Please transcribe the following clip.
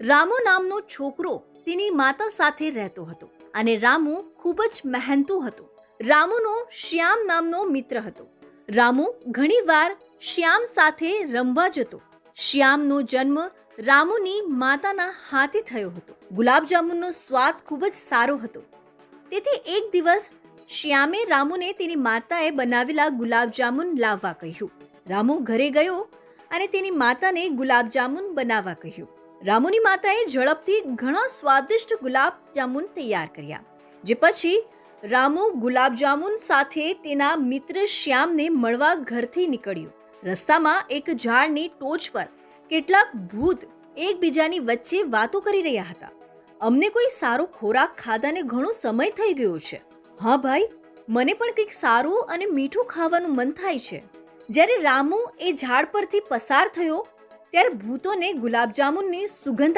રામુ નામનો છોકરો તેની માતા સાથે રહેતો હતો અને રામુ ખૂબ જ મહેનતુ હતો. રામુનો શ્યામ નામનો મિત્ર હતો. રામુ ઘણીવાર શ્યામ સાથે રમવા જતો. શ્યામનો જન્મ રામુની માતાના હાથે થયો હતો. ગુલાબજાંબુનો સ્વાદ ખૂબ જ સારો હતો. તેથી એક દિવસ શ્યામે રામુને તેની માતાએ બનાવેલા ગુલાબજાંબુન લાવવા કહ્યું. રામુ ઘરે ગયો અને તેની માતાને ગુલાબજાંબુન બનાવવા કહ્યું. રામુની માતાએ ઝડપથી ઘણા સ્વાદિષ્ટ ગુલાબજામુન તૈયાર કર્યા, જે પછી રામુ ગુલાબજામુન સાથે તેના મિત્ર શ્યામને મળવા ઘરથી નીકળ્યો. રસ્તામાં એક ઝાડની ટોચ પર કેટલાક ભૂત એકબીજાની વચ્ચે વાતો કરી રહ્યા હતા. અમને કોઈ સારો ખોરાક ખાધાને ઘણો સમય થઈ ગયો છે. હા ભાઈ, મને પણ કંઈક સારું અને મીઠું ખાવાનું મન થાય છે. જ્યારે રામુ એ ઝાડ પરથી પસાર થયો ત્યારે ભૂતોને ગુલાબજામુનની સુગંધ